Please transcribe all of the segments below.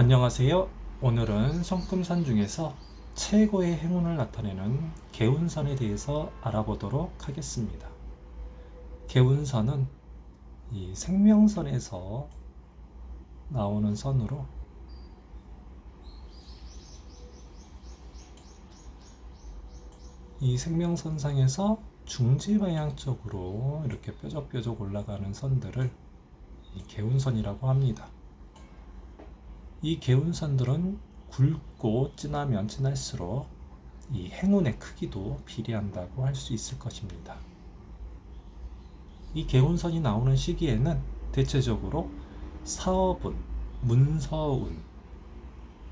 안녕하세요. 오늘은 성금산 중에서 최고의 행운을 나타내는 개운선에 대해서 알아보도록 하겠습니다. 개운선은 이 생명선에서 나오는 선으로 이 생명선상에서 중지 방향 쪽으로 이렇게 뾰족뾰족 올라가는 선들을 이 개운선이라고 합니다. 이 개운선들은 굵고 진하면 진할수록 이 행운의 크기도 비례한다고 할 수 있을 것입니다. 이 개운선이 나오는 시기에는 대체적으로 사업운, 문서운,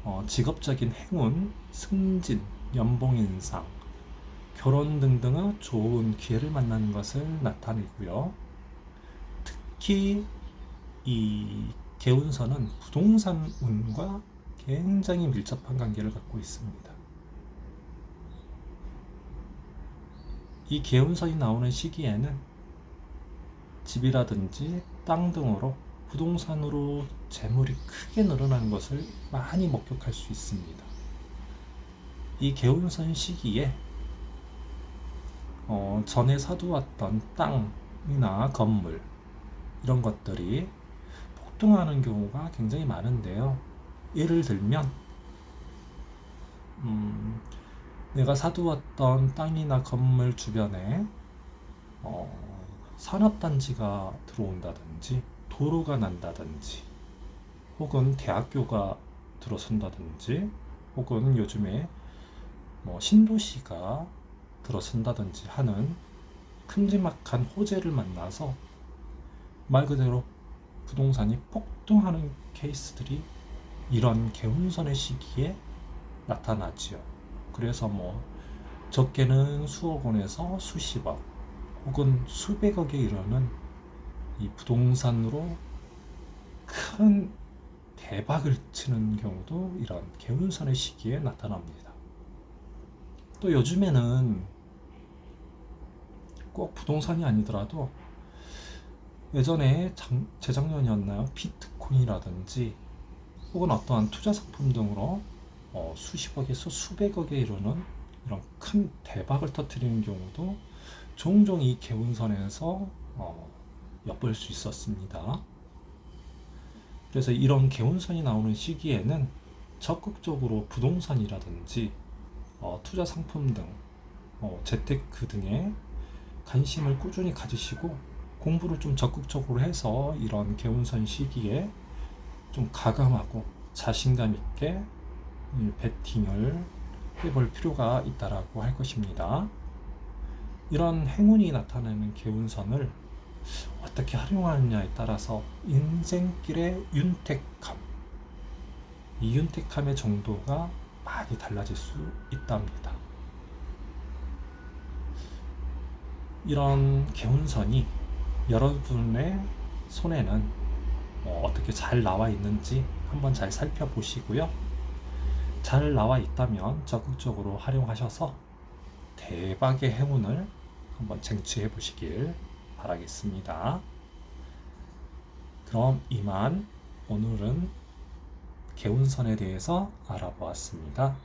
어, 직업적인 행운, 승진, 연봉 인상, 결혼 등등의 좋은 기회를 만나는 것을 나타내고요. 특히 이 개운선은 부동산 운과 굉장히 밀접한 관계를 갖고 있습니다. 이 개운선이 나오는 시기에는 집이라든지 땅 등으로 부동산으로 재물이 크게 늘어나는 것을 많이 목격할 수 있습니다. 이 개운선 시기에 어, 전에 사두었던 땅이나 건물 이런 것들이 폭등하는 경우가 굉장히 많은데요. 예를 들면 음, 내가 사두었던 땅이나 건물 주변에 어, 산업단지가 들어온다든지 도로가 난다든지 혹은 대학교가 들어선다든지 혹은 요즘에 뭐 신도시가 들어선다든지 하는 큼지막한 호재를 만나서 말 그대로 부동산이 폭등하는 케이스들이 이런 개운선의 시기에 나타나지요. 그래서 뭐 적게는 수억 원에서 수십억 혹은 수백억에 이르는 이 부동산으로 큰 대박을 치는 경우도 이런 개운선의 시기에 나타납니다. 또 요즘에는 꼭 부동산이 아니더라도 예전에 장, 재작년이었나요? 비트코인이라든지 혹은 어떠한 투자 상품 등으로 어, 수십억에서 수백억에 이르는 이런 큰 대박을 터뜨리는 경우도 종종 이 개운선에서 어, 엿볼 수 있었습니다. 그래서 이런 개운선이 나오는 시기에는 적극적으로 부동산이라든지 어, 투자 상품 등 어, 재테크 등에 관심을 꾸준히 가지시고 공부를 좀 적극적으로 해서 이런 개운선 시기에 좀 가감하고 자신감 있게 이 배팅을 해볼 필요가 있다라고 할 것입니다. 이런 행운이 나타나는 개운선을 어떻게 활용하느냐에 따라서 인생길의 윤택함, 이 윤택함의 정도가 많이 달라질 수 있답니다. 이런 개운선이 여러분의 손에는 어, 어떻게 잘 나와 있는지 한번 잘 살펴보시고요. 잘 나와 있다면 적극적으로 활용하셔서 대박의 행운을 한번 쟁취해 보시길 바라겠습니다. 그럼 이만 오늘은 개운선에 대해서 알아보았습니다.